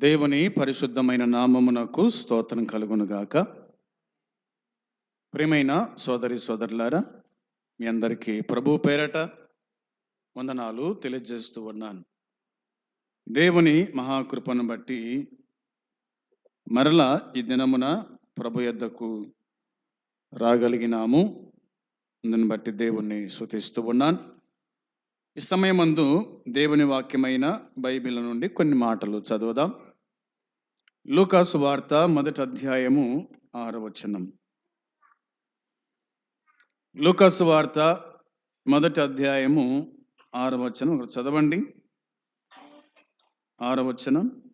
దేవుని పరిశుద్ధమైన నామమునకు స్తోత్రం కలుగునుగాక. ప్రియమైన సోదరి సోదరులారా మీ అందరికీ ప్రభు పేరట వందనాలు తెలియజేస్తూ ఉన్నాను. దేవుని మహాకృపను బట్టి మరల ఈ దినమున ప్రభు యొద్దకు రాగలిగినాము. అందుని బట్టి దేవుణ్ణి శృతిస్తూ ఉన్నాను. ఈ సమయమందు దేవుని వాక్యమైన బైబిల్ నుండి కొన్ని మాటలు చదువుదాం. లూకాసు వార్త మొదటి అధ్యాయము ఆరవచనం లూకాసు వార్త మొదటి అధ్యాయము ఆరవచనం ఒకటి చదవండి. ఆరవచనం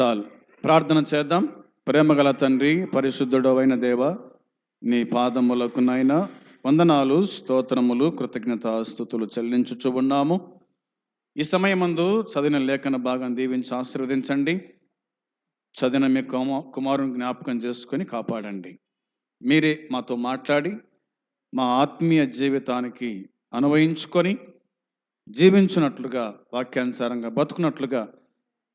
చాలు. ప్రార్థన చేద్దాం. ప్రేమగల తండ్రి పరిశుద్ధుడు అయిన దేవ నీ పాదములకు నాయన వందనాలు స్తోత్రములు కృతజ్ఞతాస్థుతులు చెల్లించుచు ఉన్నాము. ఈ సమయమందు చదివిన లేఖన భాగం దీవించి ఆశీర్వదించండి. చదివిన మీ కుమ కుమారుని జ్ఞాపకం చేసుకొని కాపాడండి. మీరే మాతో మాట్లాడి మా ఆత్మీయ జీవితానికి అనువయించుకొని జీవించున్నట్లుగా వాక్యానుసారంగా బతుకున్నట్లుగా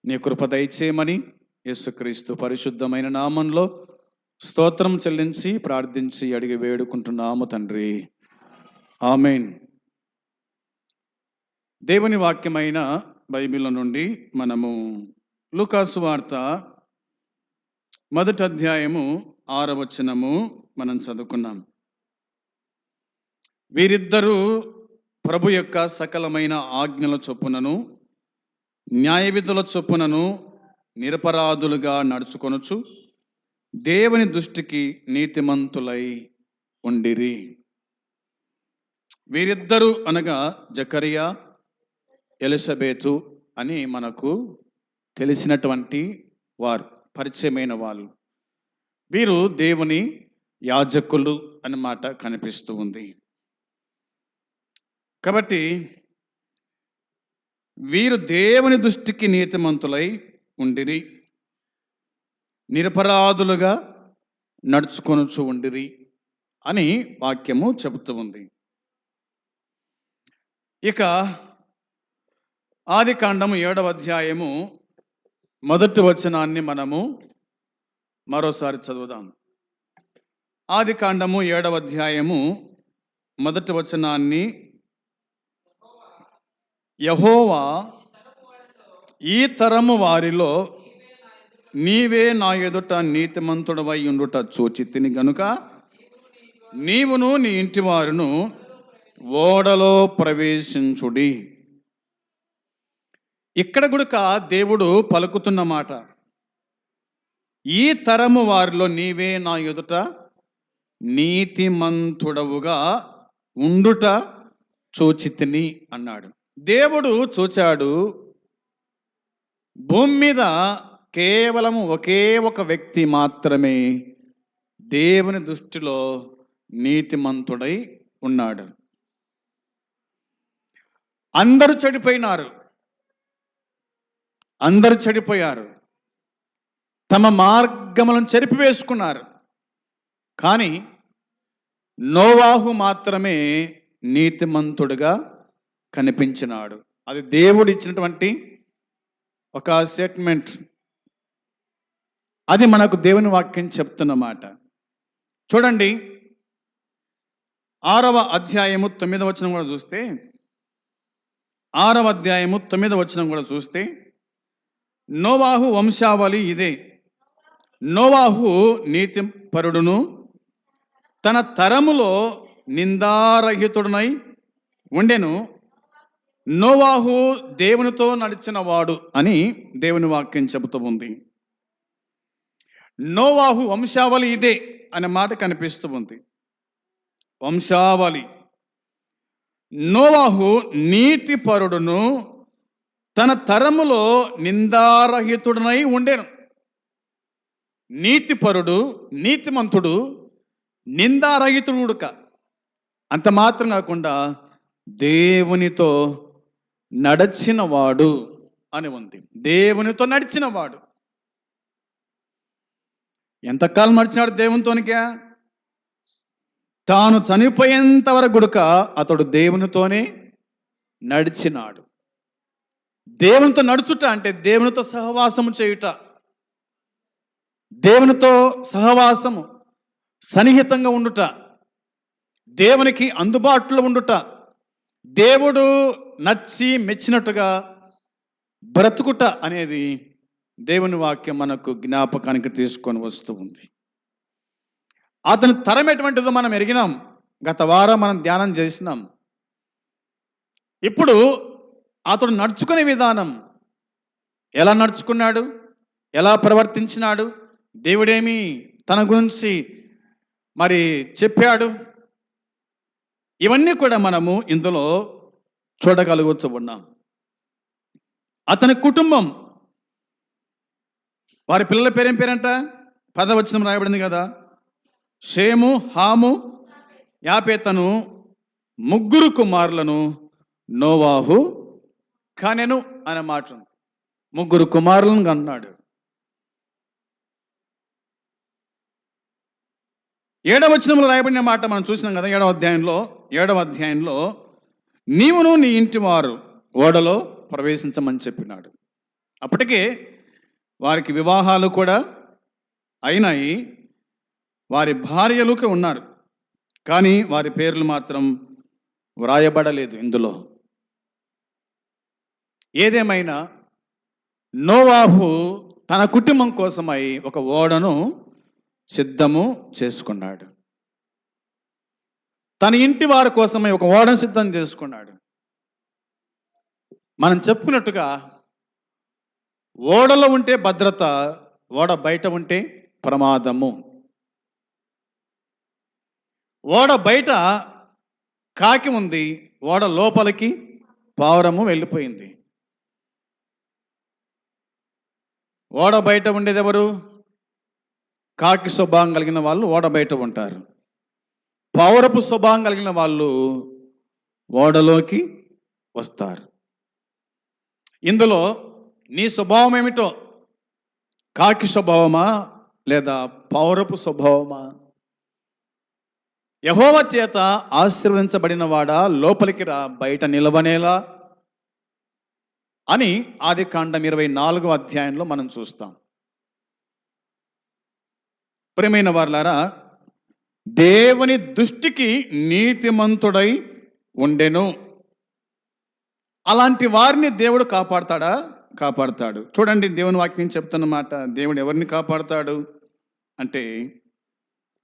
నీ కృప దయచేయమని యేసుక్రీస్తు పరిశుద్ధమైన నామంలో స్తోత్రం చెల్లించి ప్రార్థించి అడిగి వేడుకుంటున్నాము తండ్రి. ఆమెన్. దేవుని వాక్యమైన బైబిల్ నుండి మనము లూకాసు వార్త మొదటి అధ్యాయము ఆరవచనము మనం చదువుకున్నాం. వీరిద్దరూ ప్రభు యొక్క సకలమైన ఆజ్ఞల చొప్పునను న్యాయవిధుల చొప్పునను నిరపరాధులుగా నడుచుకొనొచ్చు దేవుని దృష్టికి నీతిమంతులై ఉండిరి. వీరిద్దరూ అనగా జకరియా ఎలిసబేతు అని మనకు తెలిసినటువంటి వారు పరిచయమైన వాళ్ళు. వీరు దేవుని యాజకులు అన్నమాట కనిపిస్తూ ఉంది. కాబట్టి వీరు దేవుని దృష్టికి నీతిమంతులై ఉండిరి. నిరపరాధులుగా నడుచుకొనుచు ఉండిరి అని వాక్యము చెబుతూ ఉంది. ఇక ఆది కాండము ఏడవ అధ్యాయము మొదటి వచనాన్ని మనము మరోసారి చదువుదాం. ఆది కాండము ఏడవ అధ్యాయము మొదటి వచనాన్ని యహోవా ఈ తరము వారిలో నీవే నా ఎదుట నీతిమంతుడవై ఉండుట చూచితిని గనుక నీవును నీ ఇంటి వారును ఓడలో ప్రవేశించుడి. ఇక్కడ గుడక దేవుడు పలుకుతున్న మాట ఈ తరము వారిలో నీవే నా ఎదుట నీతిమంతుడవుగా ఉండుట చూచితిని అన్నాడు. దేవుడు చూచాడు భూమి మీద కేవలం ఒకే ఒక వ్యక్తి మాత్రమే దేవుని దృష్టిలో నీతిమంతుడై ఉన్నాడు. అందరూ చెడిపోయినారు. అందరూ చెడిపోయారు. తమ మార్గములను చెరిపివేసుకున్నారు. కానీ నోవాహు మాత్రమే నీతిమంతుడుగా కనిపించినాడు. అది దేవుడు ఇచ్చినటువంటి ఒక స్టేట్మెంట్ అది మనకు దేవుని వాక్యం చెప్తున్నమాట. చూడండి. ఆరవ అధ్యాయము తొమ్మిదవ వచనం కూడా చూస్తే. ఆరవ అధ్యాయము తొమ్మిదవ వచనం కూడా చూస్తే. నోవాహు వంశావళి ఇదే. నోవాహు నీతి పరుడును తన తరములో నిందారహితుడునై ఉండెను. నోవాహు దేవునితో నడిచిన వాడు అని దేవుని వాక్యం చెబుతూ ఉంది. నోవాహు వంశావళి ఇదే అనే మాట కనిపిస్తూ ఉంది. వంశావళి. నోవాహు నీతిపరుడును తన తరములో నిందారహితుడనై ఉండేను. నీతిపరుడు నీతిమంతుడు నిందారహితుడుక. అంత మాత్రం కాకుండా దేవునితో నడచినవాడు అని ఉంది. దేవునితో నడిచినవాడు. ఎంతకాలం నడిచినాడు దేవునితోనికే? తాను చనిపోయేంత వరకు గుడక అతడు దేవునితోనే నడిచినాడు. దేవునితో నడుచుట అంటే దేవునితో సహవాసము చేయుట. దేవునితో సహవాసము సన్నిహితంగా ఉండుట. దేవునికి అందుబాటులో ఉండుట. దేవుడు నచ్చి మెచ్చినట్టుగా బ్రతుకుట అనేది దేవుని వాక్యం మనకు జ్ఞాపకానికి తీసుకొని వస్తూ ఉంది. అతని తరం ఎటువంటిదో మనం ఎరిగినాం. గత వారం మనం ధ్యానం చేసినాం. ఇప్పుడు అతడు నడుచుకునే విధానం ఎలా నడుచుకున్నాడు? ఎలా ప్రవర్తించినాడు? దేవుడేమి తన గురించి మరి చెప్పాడు? ఇవన్నీ కూడా మనము ఇందులో చూడగలుగుతూ ఉన్నాం అతని కుటుంబం వారి పిల్లల పేరేం పేరంట? పదవచనం రాయబడింది కదా. షేము హాము యాపేతను ముగ్గురు కుమారులను నోవాహు కనెను అనే మాట ముగ్గురు కుమారులను కన్నాడు. ఏడవ వచనంలో రాయబడిన మాట మనం చూసినాం కదా ఏడవ అధ్యాయంలో. ఏడవ అధ్యాయంలో నీవును నీ ఇంటి వారు ఓడలో ప్రవేశించమని చెప్పినాడు. అప్పటికే వారికి వివాహాలు కూడా అయినాయి. వారి భార్యలుకే ఉన్నారు. కానీ వారి పేర్లు మాత్రం వ్రాయబడలేదు ఇందులో. ఏదేమైనా నోవాహు తన కుటుంబం కోసమై ఒక ఓడను సిద్ధము చేసుకున్నాడు. తన ఇంటి వారి కోసమై ఒక ఓడను సిద్ధం చేసుకున్నాడు. మనం చెప్పుకున్నట్టుగా ఓడలో ఉంటే భద్రత ఓడ బయట ఉంటే ప్రమాదము. ఓడ బయట కాకి ఉంది ఓడ లోపలికి పావురము వెళ్ళిపోయింది. ఓడ బయట ఉండేది ఎవరు కాకి స్వభావం కలిగిన వాళ్ళు ఓడ బయట ఉంటారు. పౌరపు స్వభావం కలిగిన వాళ్ళు ఓడలోకి వస్తారు. ఇందులో నీ స్వభావం ఏమిటో? కాకి స్వభావమా లేదా పౌరపు స్వభావమా? యహోవ చేత ఆశీర్వదించబడిన వాడా లోపలికి రా బయట నిలవనేలా? అని ఆది కాండం ఇరవై నాలుగో అధ్యాయంలో మనం చూస్తాం. ప్రియమైన వార్లారా దేవుని దృష్టికి నీతిమంతుడై ఉండెను. అలాంటి వారిని దేవుడు కాపాడతాడా? కాపాడతాడు. చూడండి దేవుని వాక్యం చెప్తున్నమాట దేవుడు ఎవరిని కాపాడతాడు? అంటే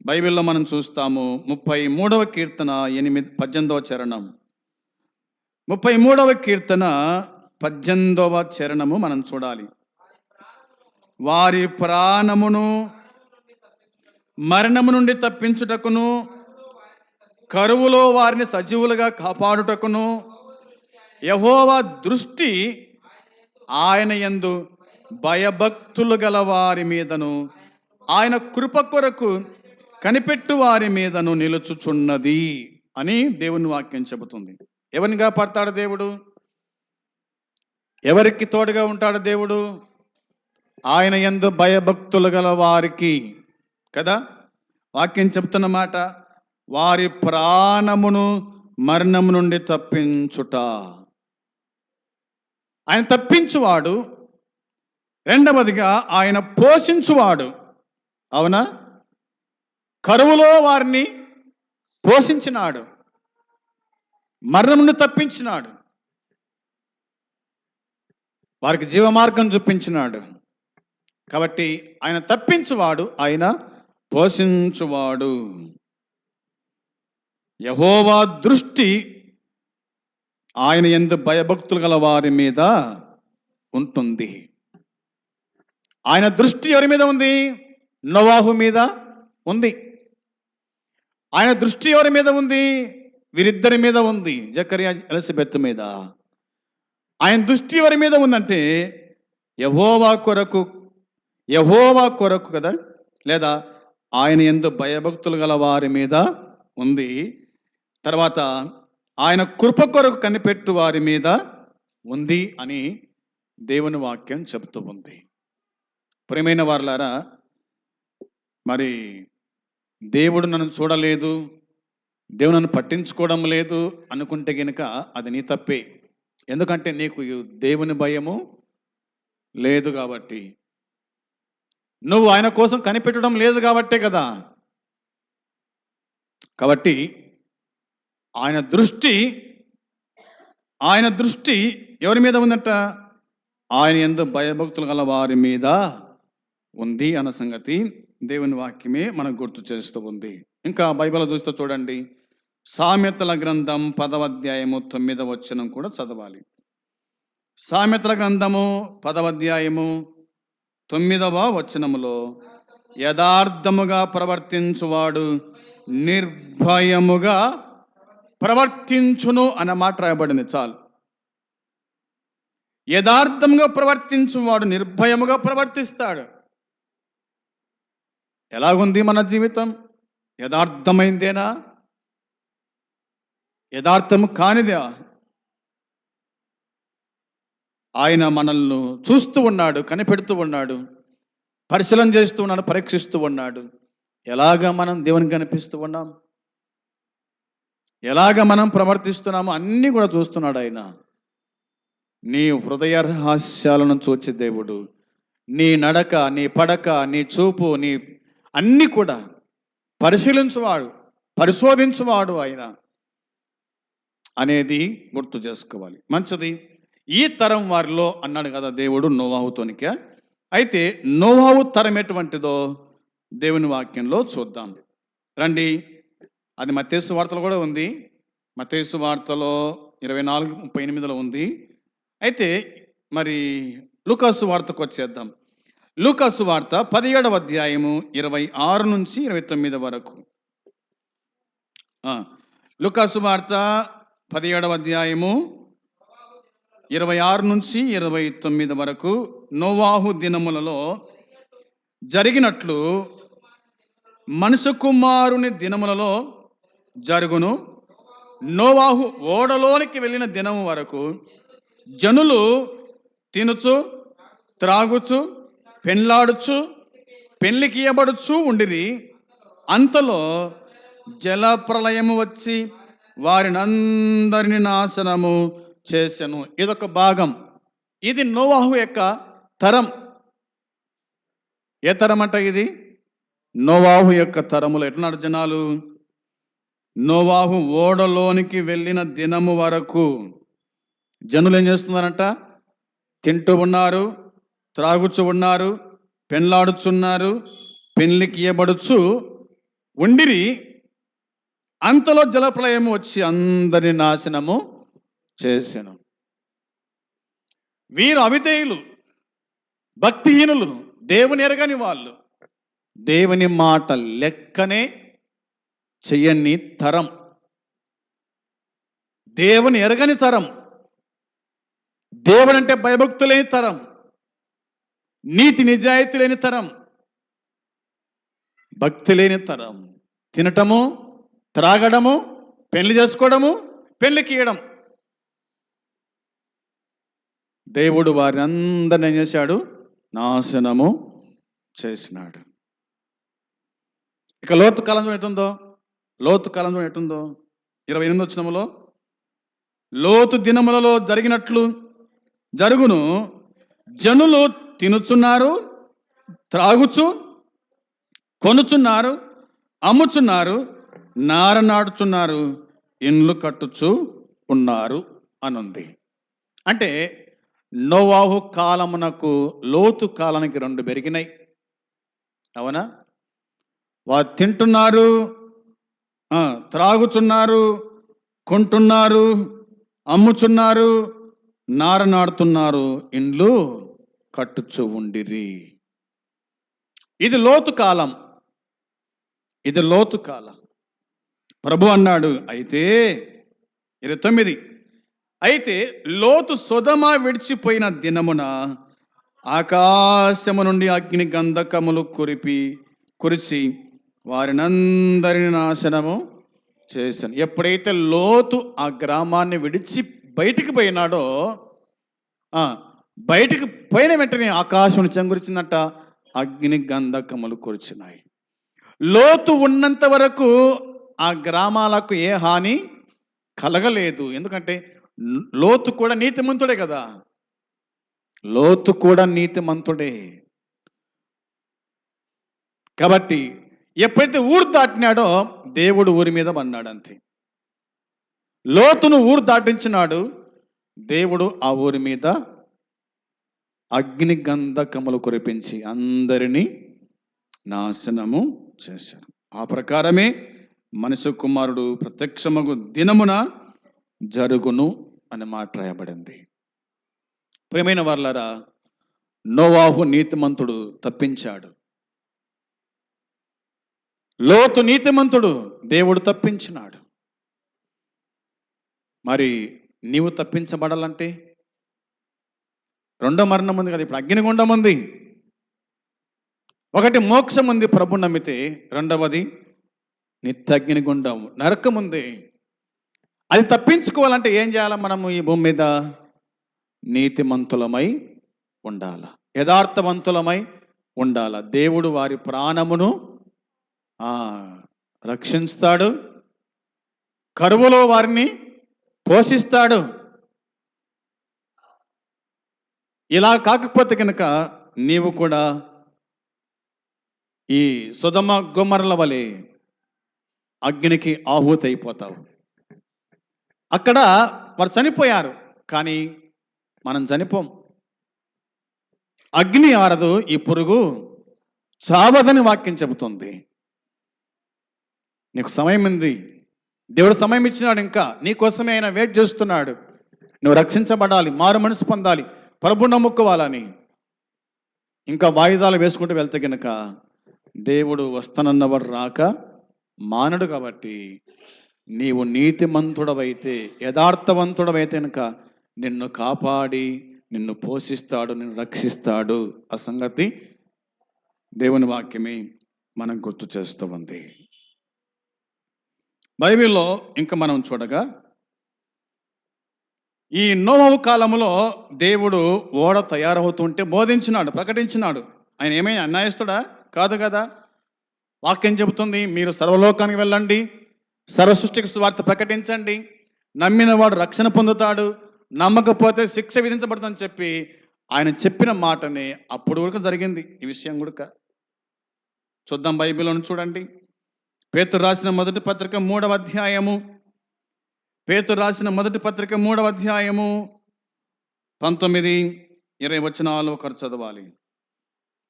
బైబిల్లో మనం చూస్తాము ముప్పై మూడవ కీర్తన ఎనిమిది పద్దెనిమిదవ చరణం. ముప్పై మూడవ కీర్తన పద్దెనిమిదవ చరణము మనం చూడాలి. వారి ప్రాణమును మరణము నుండి తప్పించుటకును కరువులో వారిని సజీవులుగా కాపాడుటకును యహోవా దృష్టి ఆయన యందు భయభక్తులు గల వారి మీదను ఆయన కృప కొరకు కనిపెట్టు వారి మీదను నిలుచుచున్నది అని దేవుని వాక్యం చెబుతుంది. ఎవరిని కాపాడతాడు దేవుడు? ఎవరికి తోడుగా ఉంటాడు దేవుడు? ఆయన ఎందు భయభక్తులు గల వారికి కదా? వాక్యం చెప్తున్న మాట వారి ప్రాణమును మరణము నుండి తప్పించుట. ఆయన తప్పించువాడు. రెండవదిగా ఆయన పోషించువాడు. అవునా? కరువులో వారిని పోషించినాడు. మరణం నుండి తప్పించినాడు. వారికి జీవమార్గం చూపించినాడు. కాబట్టి ఆయన తప్పించువాడు ఆయన పోషించువాడు. యహోవా దృష్టి ఆయన ఎందు భయభక్తులు గల వారి మీద ఉంటుంది. ఆయన దృష్టి ఎవరి మీద ఉంది? నవాహు మీద ఉంది. ఆయన దృష్టి ఎవరి మీద ఉంది? వీరిద్దరి మీద ఉంది. జకరియా ఎలసిబెత్ మీద. ఆయన దృష్టి ఎవరి మీద ఉందంటే యహోవా కొరకు యహోవా కొరకు కదా? లేదా ఆయన ఎందు భయభక్తులు గల వారి మీద ఉంది. తర్వాత ఆయన కృప కొరకు కనిపెట్టు వారి మీద ఉంది అని దేవుని వాక్యం చెబుతూ ఉంది. ప్రేమైన వారులారా మరి దేవుడు నన్ను చూడలేదు దేవుడు నన్ను పట్టించుకోవడం లేదు అనుకుంటే గనుక అది నీ తప్పే. ఎందుకంటే నీకు దేవుని భయము లేదు కాబట్టి నువ్వు ఆయన కోసం కనిపెట్టడం లేదు కాబట్టే కదా. కాబట్టి ఆయన దృష్టి ఆయన దృష్టి ఎవరి మీద ఉందట? ఆయన ఎందు భయభక్తులు గల వారి మీద ఉంది అన్న సంగతి దేవుని వాక్యమే మనకు గుర్తు చేస్తూ ఉంది. ఇంకా బైబిల్ చూస్తూ చూడండి. సామెతల గ్రంథం పదవ అధ్యాయము తొమ్మిదవ వచనం కూడా చదవాలి. సామెతల గ్రంథము పదవ అధ్యాయము తొమ్మిదవ వచనములో యథార్థముగా ప్రవర్తించువాడు నిర్భయముగా ప్రవర్తించును అన్న మాట రాయబడింది చాలు. యథార్థంగా ప్రవర్తించువాడు నిర్భయముగా ప్రవర్తిస్తాడు. ఎలాగుంది మన జీవితం? యథార్థమైందేనా? యథార్థము కానిదా? ఆయన మనల్ని చూస్తూ ఉన్నాడు కనిపెడుతూ ఉన్నాడు పరిశీలన చేస్తూ ఉన్నాడు పరీక్షిస్తూ ఉన్నాడు. ఎలాగ మనం దేవునికి కనిపిస్తూ ఉన్నాం? ఎలాగ మనం ప్రవర్తిస్తున్నామో అన్నీ కూడా చూస్తున్నాడు ఆయన. నీ హృదయ రహస్యాలను చూచి దేవుడు. నీ నడక నీ పడక నీ చూపు నీ అన్నీ కూడా పరిశీలించువాడు పరిశోధించువాడు ఆయన అనేది గుర్తు చేసుకోవాలి. మంచిది. ఈ తరం వారిలో అన్నాడు కదా దేవుడు నోవాహుతోనిక అయితే నోవాహు తరం ఎటువంటిదో దేవుని వాక్యంలో చూద్దాం. రండి. అది మతేసు వార్తలో కూడా ఉంది. మతేసు వార్తలో ఇరవై నాలుగు ముప్పై ఎనిమిదిలో ఉంది. అయితే మరి లుకాసు వార్తకు వచ్చేద్దాం. లూకాసు వార్త పదిహేడవ అధ్యాయము ఇరవై ఆరు నుంచి ఇరవై తొమ్మిది వరకు. లుకాసు వార్త పదిహేడవ అధ్యాయము ఇరవై ఆరు నుంచి ఇరవై తొమ్మిది వరకు నోవాహు దినములలో జరిగినట్లు మనుషు కుమారుని దినములలో జరుగును. నోవాహు ఓడలోనికి వెళ్ళిన దినము వరకు జనులు తినుచు త్రాగుచు పెండ్లాడుచు పెళ్ళికియబడుచు ఉండిది ఉండిరి. అంతలో జలప్రలయము వచ్చి వారిని అందరిని నాశనము. చేశాను ఇదొక భాగం. ఇది నోవాహు యొక్క తరం. ఏ తరం అంట ఇది? నోవాహు యొక్క తరములు. ఎట్లున్నారు జనాలు? నోవాహు ఓడలోనికి వెళ్ళిన దినము వరకు జనులు ఏం చేస్తున్నారంట? తింటూ ఉన్నారు త్రాగుచు ఉన్నారు పెళ్ళాడుచున్నారు పెళ్ళికి ఇవ్వబడుచు ఉండిరి. అంతలో జలప్రలయము వచ్చి అందరిని నాశనము చేశాను. వీరు అవిధేయులు భక్తిహీనులు దేవుని ఎరగని వాళ్ళు. దేవుని మాట లెక్కనే చెయ్యని తరం. దేవుని ఎరగని తరం. దేవుడంటే భయభక్తు లేని తరం. నీతి నిజాయితీ లేని తరం. భక్తి లేని తరం. తినటము త్రాగడము పెళ్ళి చేసుకోవడము పెళ్ళికి ఇయ్యడం. దేవుడు వారిని అందరిని ఏం చేశాడు? నాశనము చేసినాడు. ఇక లోతు కలంజం ఎటుందో లోతు కాలం ఎటుందో ఇరవై ఎనిమిది వచ్చినములో లోతు దినములలో జరిగినట్లు జరుగును. జనులు తినుచున్నారు త్రాగుచు కొనుచున్నారు అమ్ముచున్నారు నార నాటుచున్నారు ఇండ్లు కట్టుచు ఉన్నారు అనుంది. అంటే నోవాహు కాలమునకు లోతు కాలానికి రెండు పెరిగినాయి అవునా? వారు తింటున్నారు త్రాగుచున్నారు కొంటున్నారు అమ్ముచున్నారు నారనాడుతున్నారు ఇండ్లు కట్టుచు ఉండిరి. ఇది లోతు కాలం. ఇది లోతు కాలం. ప్రభు అన్నాడు అయితే ఇరవై తొమ్మిది అయితే లోతు సుధమ విడిచిపోయిన దినమున ఆకాశము నుండి అగ్ని గంధకములు కురిపి కురిచి వారినందరిని నాశనము చేశాను. ఎప్పుడైతే లోతు ఆ గ్రామాన్ని విడిచి బయటికి పోయినాడో బయటికి పోయిన వెంటనే ఆకాశం నుంచి అగ్ని గంధకములు కురిచినాయి. లోతు ఉన్నంత వరకు ఆ గ్రామాలకు ఏ హాని కలగలేదు. ఎందుకంటే లోతు కూడా నీతిమంతుడే కదా. లోతు కూడా నీతిమంతుడే. కాబట్టి ఎప్పుడైతే ఊరు దాటినాడో దేవుడు ఊరి మీద పన్నాడు అంతే లోతును ఊరు దాటించినాడు దేవుడు ఆ ఊరి మీద అగ్ని గంధకములు కురిపించి అందరినీ నాశనము చేశాడు. ఆ ప్రకారమే మనిషి కుమారుడు ప్రత్యక్షమగు దినమున జరుగును అని మాట రాయబడింది. ప్రేమైన వాళ్ళరా నోవాహు నీతిమంతుడు తప్పించాడు. లోతు నీతిమంతుడు దేవుడు తప్పించినాడు. మరి నీవు తప్పించబడాలంటే రెండో మరణం ఉంది కదా ఇప్పుడు అగ్నిగుండం ఉంది. ఒకటి మోక్షం ఉంది ప్రభు నమ్మితే రెండవది నిత్యగ్నిగుండం నరకం ఉంది. అది తప్పించుకోవాలంటే ఏం చేయాలి మనము ఈ భూమి మీద? నీతిమంతులమై ఉండాల. యథార్థవంతులమై ఉండాల. దేవుడు వారి ప్రాణమును రక్షిస్తాడు కరువులో వారిని పోషిస్తాడు. ఇలా కాకపోతే కనుక నీవు కూడా ఈ సుధమ గుమ్మరల వలె అగ్నికి ఆహుతైపోతావు. అక్కడ వారు చనిపోయారు కానీ మనం చనిపోం. అగ్ని ఆరదు ఈ పురుగు చావదని వాక్యం చెబుతుంది. నీకు సమయం ఉంది. దేవుడు సమయం ఇచ్చినాడు ఇంకా. నీ కోసమే ఆయన వెయిట్ చేస్తున్నాడు. నువ్వు రక్షించబడాలి మారు మనసు పొందాలి ప్రభు నమ్ముకోవాలని. ఇంకా వాయిదాలు వేసుకుంటూ వెళ్తే గనుక దేవుడు వస్తానన్నవాడు రాక మానడు కాబట్టి నీవు నీతిమంతుడవైతే యథార్థవంతుడవైతే కనుక నిన్ను కాపాడి నిన్ను పోషిస్తాడు నిన్ను రక్షిస్తాడు. ఆ సంగతి దేవుని వాక్యమే మనం గుర్తు చేస్తూ ఉంది. బైబిల్లో ఇంకా మనం చూడగా ఈ నోవహు కాలంలో దేవుడు ఓడ తయారవుతుంటే బోధించినాడు ప్రకటించినాడు. ఆయన ఏమైనా అన్యాయస్తుడా? కాదు కదా. వాక్యం చెబుతుంది మీరు సర్వలోకానికి వెళ్ళండి సర్వ సృష్టికి స్వార్థ ప్రకటించండి. నమ్మిన వాడు రక్షణ పొందుతాడు. నమ్మకపోతే శిక్ష విధించబడుతుందని చెప్పి ఆయన చెప్పిన మాటనే అప్పుడు కూడా జరిగింది. ఈ విషయం కూడా చూద్దాం బైబిల్ను చూడండి. పేతురు రాసిన మొదటి పత్రిక మూడవ అధ్యాయము. పేతురు రాసిన మొదటి పత్రిక మూడవ అధ్యాయము. పంతొమ్మిది ఇరవై వచనాలు ఒకరు చదవాలి.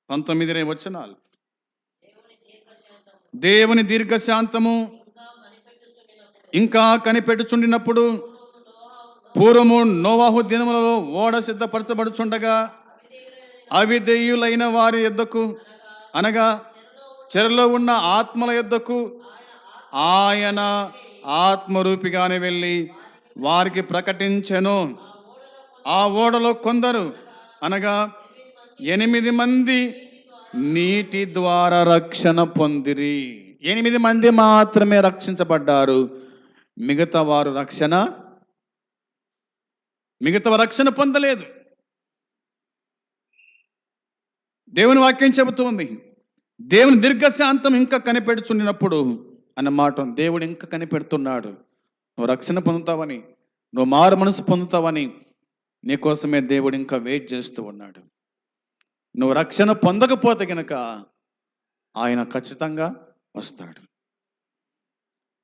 పంతొమ్మిది ఇరవై వచనాలు. దేవుని దీర్ఘశాంతము. ఇంకా కనిపెట్టుచుండినప్పుడు పూర్వము నోవాహు దినములలో ఓడ సిద్ధపరచబడుచుండగా అవిధేయులైన వారి యొద్దకు అనగా చెరలో ఉన్న ఆత్మల యొద్దకు ఆయన ఆత్మరూపిగానే వెళ్ళి వారికి ప్రకటించెను. ఆ ఓడలో కొందరు అనగా ఎనిమిది మంది నీటి ద్వారా రక్షణ పొందిరి. ఎనిమిది మంది మాత్రమే రక్షించబడ్డారు. మిగతా వారు రక్షణ మిగతా రక్షణ పొందలేదు. దేవుని వాక్యం చెబుతుంది దేవుని దీర్ఘశాంతం ఇంకా కనిపెడుచుండినప్పుడు అన్న మాట దేవుడు ఇంకా కనిపెడుతున్నాడు. నువ్వు రక్షణ పొందుతావని నువ్వు మారు మనసు పొందుతావని నీకోసమే దేవుడు ఇంకా వెయిట్ చేస్తూ ఉన్నాడు. నువ్వు రక్షణ పొందకపోతే గనక ఆయన ఖచ్చితంగా వస్తాడు.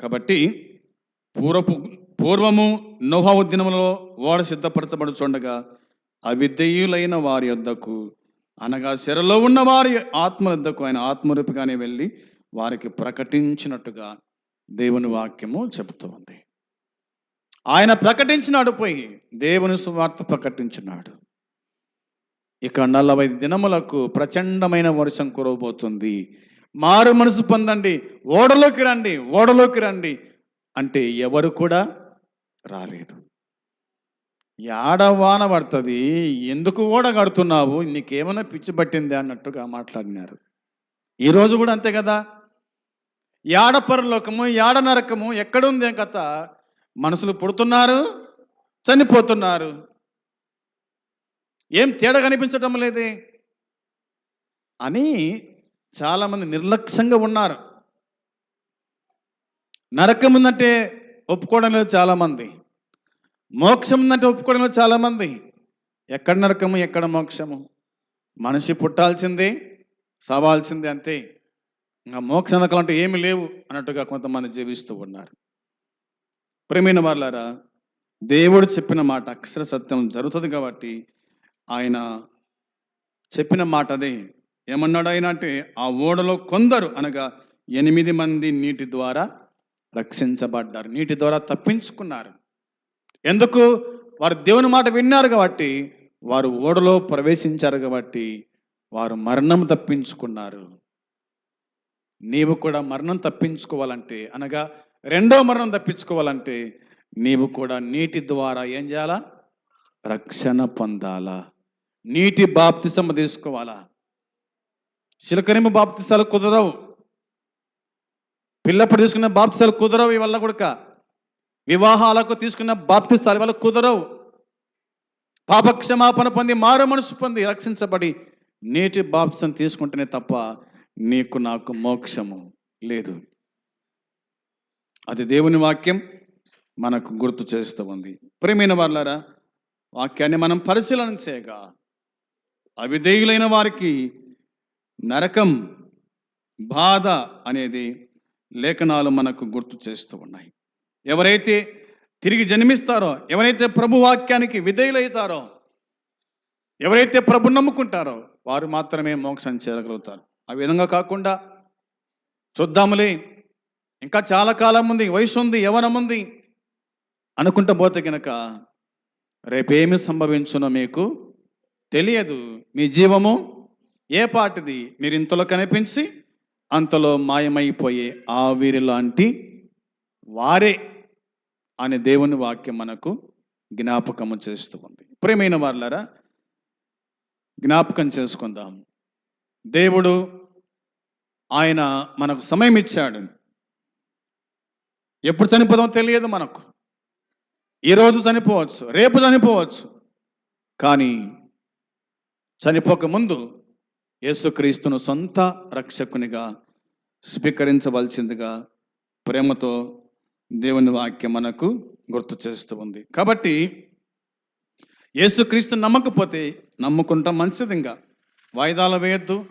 కాబట్టి పూర్వపు పూర్వము నోహావు దినములో ఓడ సిద్ధపరచబడుచుండగా అవిధేయులైన వారి యొద్దకు అనగా శరలో ఉన్న వారి ఆత్మ యొద్దకు ఆయన ఆత్మరూపిగానే వెళ్ళి వారికి ప్రకటించినట్టుగా దేవుని వాక్యము చెబుతోంది ఆయన ప్రకటించినాడు పోయి దేవుని సువార్త ప్రకటించినాడు. ఇక నలభై దినములకు ప్రచండమైన వర్షం కురవబోతుంది. మారు మనసు పొందండి ఓడలోకి రండి ఓడలోకి రండి అంటే ఎవరు కూడా రాలేదు. ఏడవాన పడుతుంది ఎందుకు కూడా కడుతున్నావు నీకేమైనా పిచ్చి పట్టింది అన్నట్టుగా మాట్లాడినారు. ఈరోజు కూడా అంతే కదా. యాడ పరలోకము యాడ నరకము ఎక్కడుంది కథ. మనుషులు పుడుతున్నారు చనిపోతున్నారు. ఏం తేడా కనిపించటం లేదే. అని చాలామంది నిర్లక్ష్యంగా ఉన్నారు. నరకం ఉందంటే ఒప్పుకోవడం లేదు చాలామంది. మోక్షం ఉందంటే ఒప్పుకోవడం లేదు చాలామంది. ఎక్కడ నరకము ఎక్కడ మోక్షము? మనిషి పుట్టాల్సిందే సవాల్సిందే అంతే. ఇంకా మోక్ష నరకాలంటే ఏమి లేవు అన్నట్టుగా కొంతమంది జీవిస్తూ ఉన్నారు. ప్రేమైన వాళ్ళారా దేవుడు చెప్పిన మాట అక్షర సత్యం జరుగుతుంది కాబట్టి ఆయన చెప్పిన మాట అదే. ఏమన్నాడు ఆయన అంటే ఆ ఓడలో కొందరు అనగా ఎనిమిది మంది నీటి ద్వారా రక్షించబడ్డారు. నీటి ద్వారా తప్పించుకున్నారు. ఎందుకు? వారు దేవుని మాట విన్నారు కాబట్టి వారు ఓడలో ప్రవేశించారు కాబట్టి వారు మరణం తప్పించుకున్నారు. నీవు కూడా మరణం తప్పించుకోవాలంటే అనగా రెండో మరణం తప్పించుకోవాలంటే నీవు కూడా నీటి ద్వారా ఏం చేయాలా? రక్షణ పొందాలా. నీటి బాప్తిసమ తీసుకోవాలా. చిలకరింపు బాప్తిసాలు కుదరవు. పిల్లప్పుడు తీసుకున్న బాప్తిసాలు కుదరవు ఇవల్ల కూడా వివాహాలకు తీసుకున్న బాప్తిస్తాలు వల్ల కుదరవు. పాపక్షమాపణ పొంది మారు మనసు పొంది రక్షించబడి నీటి బాప్తిసం తీసుకుంటేనే తప్ప నీకు నాకు మోక్షము లేదు. అది దేవుని వాక్యం మనకు గుర్తు చేస్తూ ఉంది. ప్రేమైన వాళ్ళారా వాక్యాన్ని మనం పరిశీలన చేయగా అవిధేయులైన వారికి నరకం బాధ అనేది లేఖనాలు మనకు గుర్తు చేస్తూ ఉన్నాయి. ఎవరైతే తిరిగి జన్మిస్తారో ఎవరైతే ప్రభు వాక్యానికి విధేయులవుతారో ఎవరైతే ప్రభు నమ్ముకుంటారో వారు మాత్రమే మోక్షం చేరగలుగుతారు. ఆ విధంగా కాకుండా చూద్దాములే ఇంకా చాలా కాలం ఉంది వయసు ఉంది యవనం ఉంది అనుకుంటా పోతే గనక రేపేమి సంభవించునో మీకు తెలియదు. మీ జీవము ఏ పాటిది? మీరు ఇంతలో కనిపించి అంతలో మాయమైపోయే ఆవిరి లాంటి వారే అనే దేవుని వాక్యం మనకు జ్ఞాపకము చేస్తూ ఉంది. ప్రేమైన వాళ్ళారా జ్ఞాపకం చేసుకుందాం. దేవుడు ఆయన మనకు సమయం ఇచ్చాడు. ఎప్పుడు చనిపోదామో తెలియదు మనకు. ఈరోజు చనిపోవచ్చు రేపు చనిపోవచ్చు. కానీ చనిపోక ముందు యేసుక్రీస్తును సొంత రక్షకునిగా స్వీకరించవలసిందిగా ప్రేమతో దేవుని వాక్యం మనకు గుర్తు చేస్తూ ఉంది. కాబట్టి యేసుక్రీస్తు నమ్మకపోతే నమ్ముకుంటాం మంచిది ఇంకా వాయిదాలు వేయద్దు.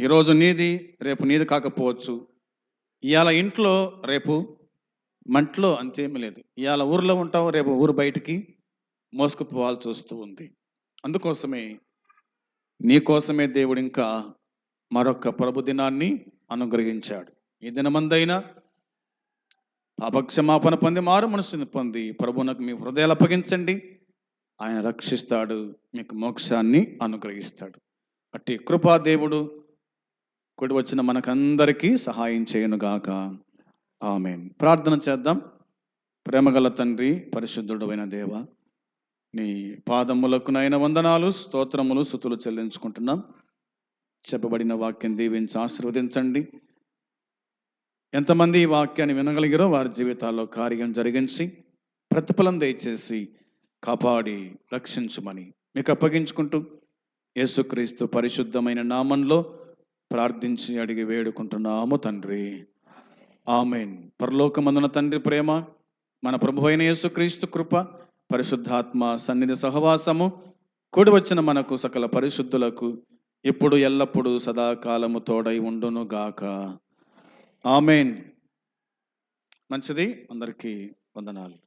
ఈరోజు నీది రేపు నీది కాకపోవచ్చు. ఇవాళ ఇంట్లో రేపు మంట్లో అంతేమీ లేదు. ఇవాళ ఊర్లో ఉంటావు రేపు ఊరు బయటికి మోసుకుపోవాల్సి వస్తూ ఉంది. అందుకోసమే నీకోసమే దేవుడు ఇంకా మరొక ప్రభు దినాన్ని అనుగ్రహించాడు. ఈ దినమందైనా అపక్షమాపణ పొంది మారు మనసుని పొంది ప్రభునకు మీ హృదయాలు అప్పగించండి. ఆయన రక్షిస్తాడు మీకు మోక్షాన్ని అనుగ్రహిస్తాడు. అట్టి కృపా దేవుడు కూడి వచ్చిన మనకందరికీ సహాయం చేయనుగాక ఆమె ప్రార్థన చేద్దాం. ప్రేమగల తండ్రి పరిశుద్ధుడు అయిన దేవ నీ పాదములకు నైన వందనాలు స్తోత్రములు సుతులు చెల్లించుకుంటున్నాం. చెప్పబడిన వాక్యం దీవించి ఆశీర్వదించండి. ఎంతమంది ఈ వాక్యాన్ని వినగలిగారో వారి జీవితాల్లో కార్యం జరిగించి ప్రతిఫలం దయచేసి కాపాడి రక్షించుమని మీకు అప్పగించుకుంటూ యేసుక్రీస్తు పరిశుద్ధమైన నామంలో ప్రార్థించి అడిగి వేడుకుంటున్నాము తండ్రి. ఆమెన్. పరలోకమందున తండ్రి ప్రేమ మన ప్రభు అయిన యేసుక్రీస్తు కృప పరిశుద్ధాత్మ సన్నిధి సహవాసము కూడి వచ్చిన మనకు సకల పరిశుద్ధులకు ఇప్పుడు ఎల్లప్పుడూ సదాకాలము తోడై ఉండును గాక ఆమెన్. మంచిది. అందరికీ వందనాలు.